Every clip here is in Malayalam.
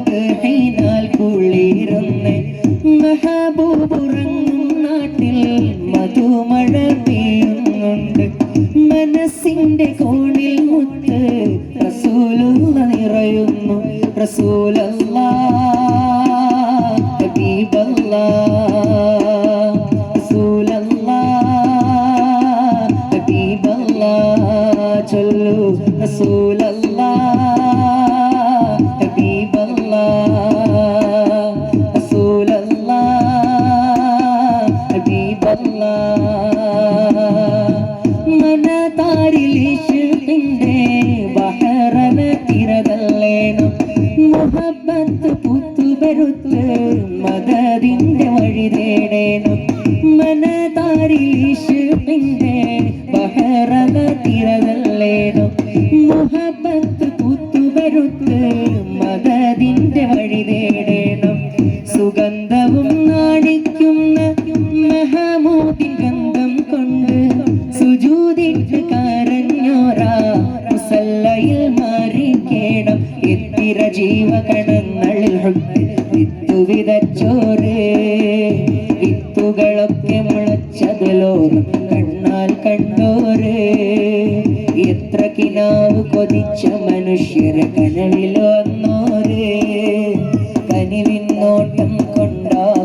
കാത്ത് കൈനാൽ കുളിരുന്ന്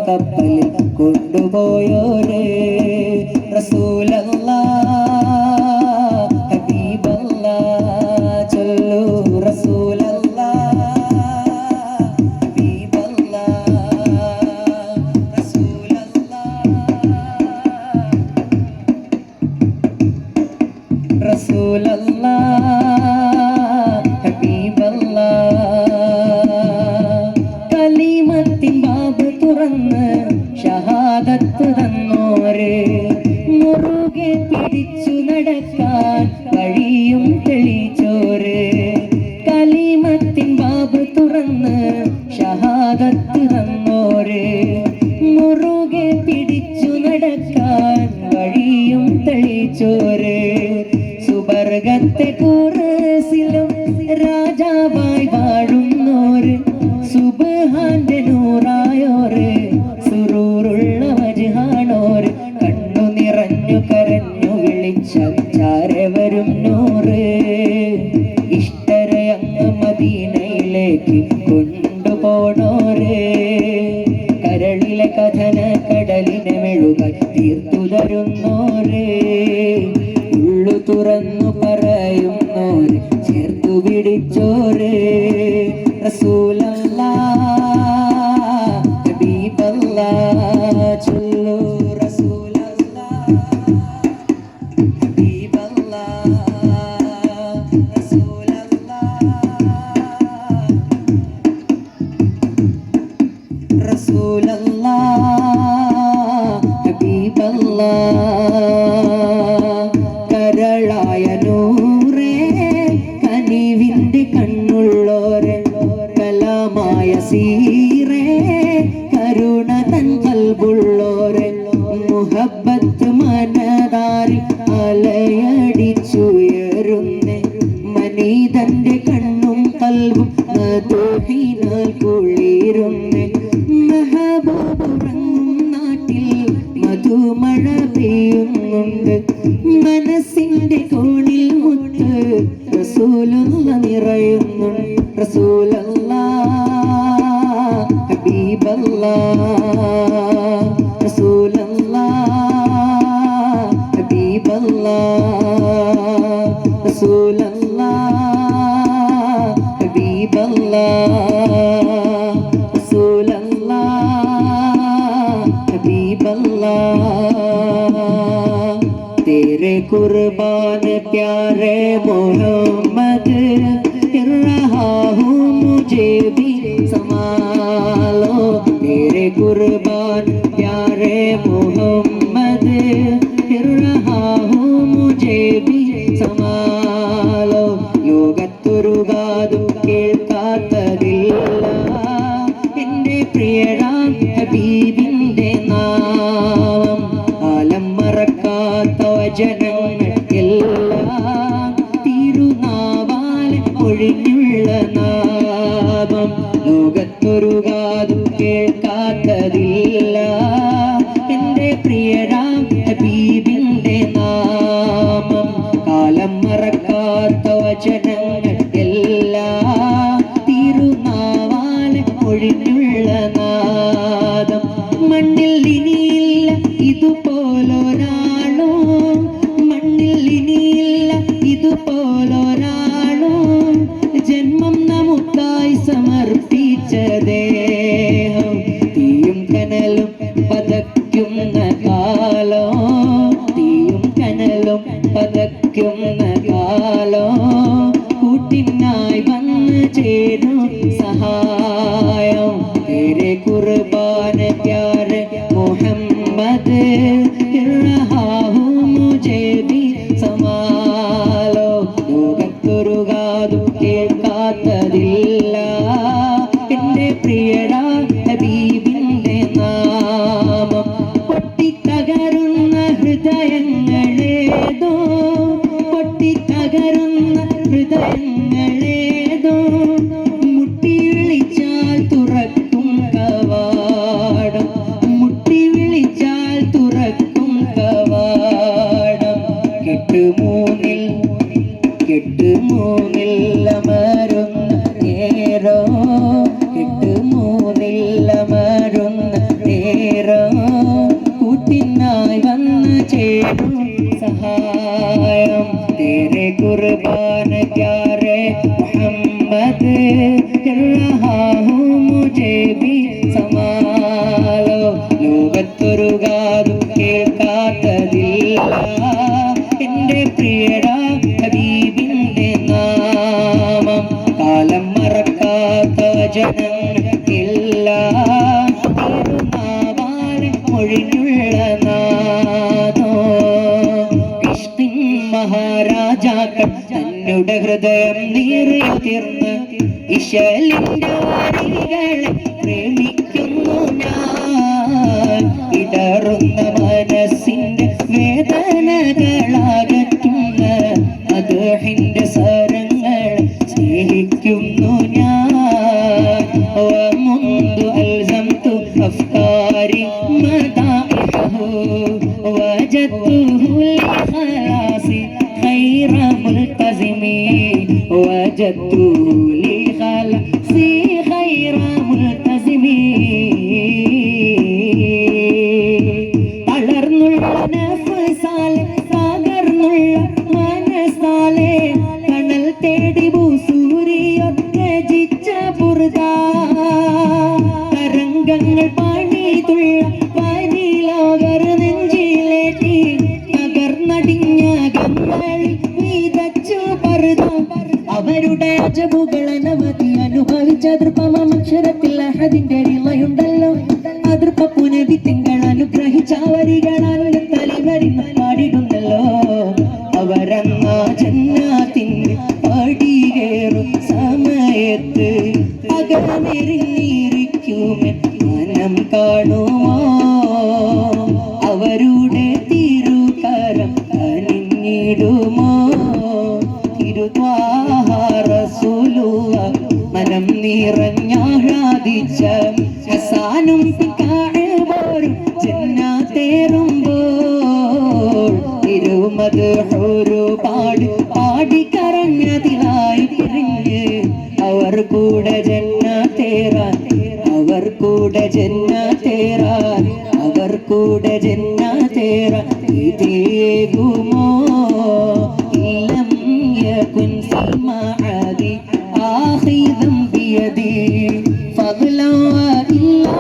കപ്പലിൽ കൊണ്ടുപോയോരേ. റസൂല காதத்த रसूल अल्लाह हबीब अल्लाह अल्लाह हबीब अल्लाह तेरे कुर्बान प्यारे मोहम्मद फिर रहा हूँ मुझे भी संभालो तेरे कुर्बान प्यारे मोहम्मद। वचन teeth. कर रहा हूँ मुझे भी संभालो ലോകത്തൊരുകാതും കേൾക്കാത്തതില്ല എന്റെ പ്രിയട ഹബീബിന്റെ നാമം കാലം മറക്കാത്ത ജനങ്ങൾക്കില്ല തിരുനാവാണ് മൊഴിഞ്ഞുള്ള നാദോ കൃഷ്ണൻ മഹാരാജാക്കൾ തന്നുടെ ഹൃദയം നീറി തീർന്ന കുശലിന്റെ വരികളെ പ്രേമിക്കുന്നു ഞാൻ. ഇടറുന്ന മനസ്സിന്റെ വേദനകളാകറ്റുന്ന അദ്ദേഹിന്റെ സ്വരങ്ങളെ സ്നേഹിക്കുന്നു ഞാൻ. ومنذ ألزمت أفكاري مدائحه وجدته لخلاصي خير ملتزمي وجدته ജന്ന തേറ ഇതേകുമോ ഇലം യകുൻ സമാഅതി ആഖിദം ബിയദി. ഫദ്ലവ ഇല്ലാ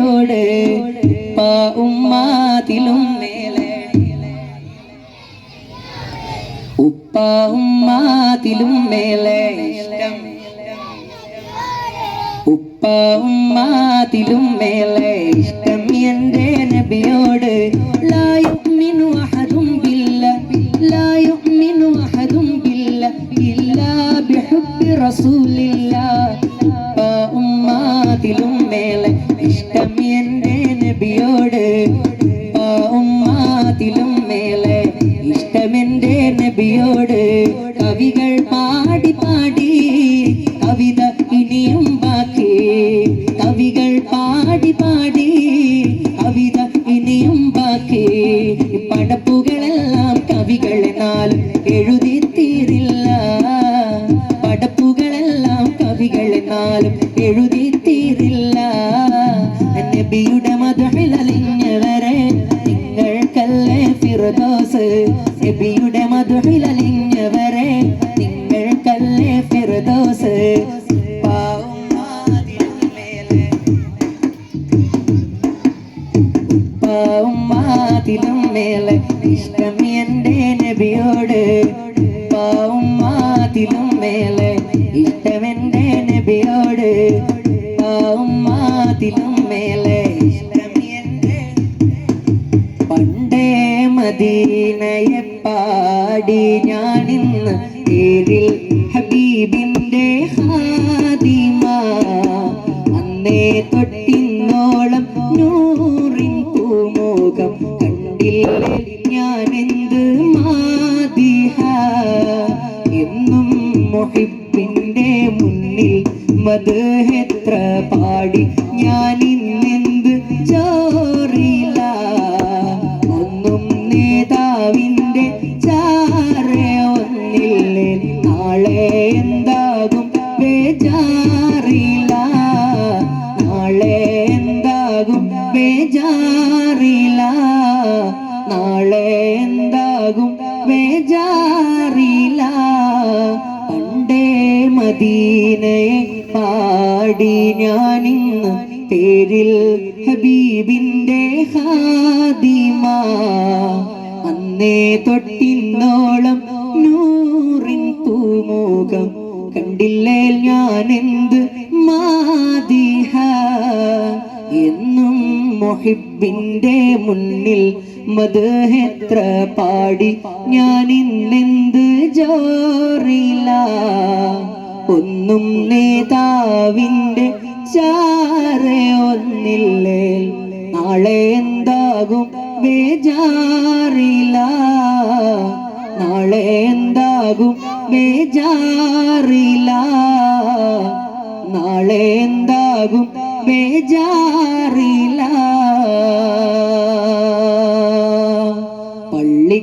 എന്നോട് പാവുമാതിലും മേലെ ഇഷ്ടം എന്റെ നബിയോട്. പാവുമാതിലും മേലെ ഇഷ്ടം എന്റെ നബിയോട്. പാവുമാതിലും മേലെ ഇഷ്ടം എന്റെ പണ്ടേ മദീനയെ പാടി എന്നും മുഹിബിന്റെ മുന്നിൽ മധുഹെത്ര നാളെ എന്താകും ബേജാറില്ല പണ്ടേ മദീനയെ പാടി ഞാനിന്ന് പേരിൽ ഹബീബിന്റെ ഹാദിമ അന്നേ തൊട്ടിന്നോളം നൂറിൻ പൂമുഖം കണ്ടില്ലേ ഞാനെന്ത് മാതിഹ എന്നും മൊഹിബിന്റെ മുന്നിൽ മധുഹെത്ര പാടി? ഞാൻ ഇന്നെന്ത് ജോറില്ല ഒന്നും നേതാവിന്റെ ചാറെ ഒന്നില്ലേ? നാളെ എന്താകും ബേജാറില്ല നാളെ എന്താകും ബേജാറില്ല നാളെ എന്താകും ബേജാറില്ല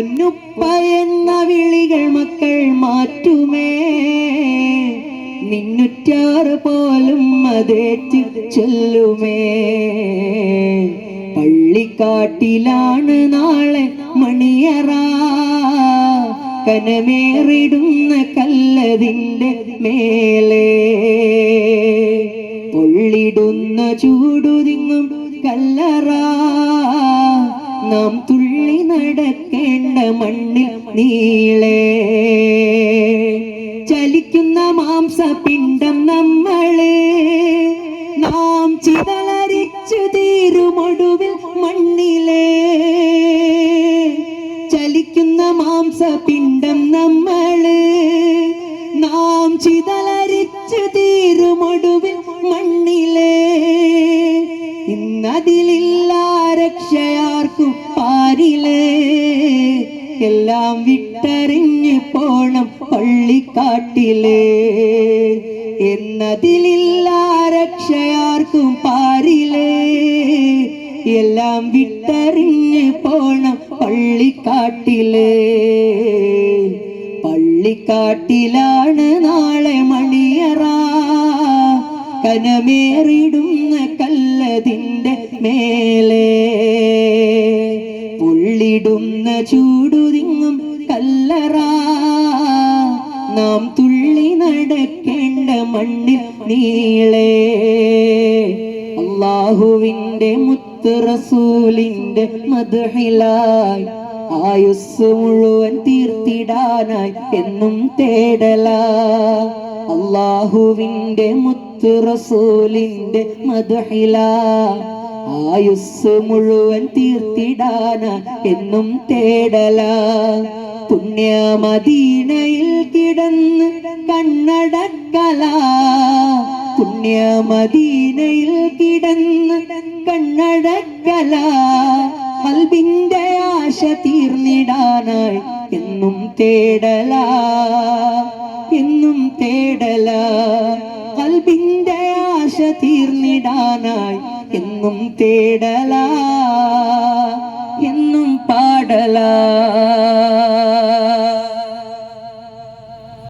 പൊന്നുപ്പ എന്ന വിളികൾ മക്കൾ മാറ്റുമേ. നിന്നുറ്റാറ് പോലും അതേറ്റി ചൊല്ലുമേ. പള്ളിക്കാട്ടിലാണ് നാളെ മണിയറ. കനമേറിടുന്ന കല്ലതിന്റെ മേലെ. നടക്കേണ്ട മണ്ണിൽ നീളേ. ചലിക്കുന്ന മാംസപിണ്ഡം നമ്മളെ നാം ചിതളരിച്ചു തീരുമൊടുവിൽ മണ്ണിലേ. ചലിക്കുന്ന മാംസപിണ്ഡം നമ്മൾ എല്ലാം വിട്ടറിഞ്ഞു പോണം പള്ളിക്കാട്ടിലേ. എന്നതിലില്ല രക്ഷയാർക്കും പാരിലേ. എല്ലാം വിട്ടറിഞ്ഞു പോണം പള്ളിക്കാട്ടിലേ. പള്ളിക്കാട്ടിലാണ് നാളെ മണിയറ. കനമേറിടുന്ന കല്ലതിന്റെ മേലെ. പുള്ളിടുന്ന ചൂടുതിങ്ങും നാം തുള്ളി നടക്കേണ്ട മണ്ണിൽ നീളേ. അള്ളാഹുവിന്റെ മുത്ത് റസൂലിന്റെ മധുഹിലായി ആയുസ് മുഴുവൻ തീർത്തിടാനായി എന്നും തേടല. അള്ളാഹുവിന്റെ മുത്ത് റസൂലിന്റെ മധുഹില. ആയുസ് മുഴുവൻ തീർത്തിടാനായി എന്നും തേടല. പുണ്യ മദീനയിൽ മദീനയിൽ കിടന്ന് കണ്ണടക്കല. കൽബിന്റെ ആശ തീർന്നിടാനായി എന്നും തേടല എന്നും തേടല. കൽബിന്റെ ആശ തീർന്നിടാനായി എന്നും തേടല.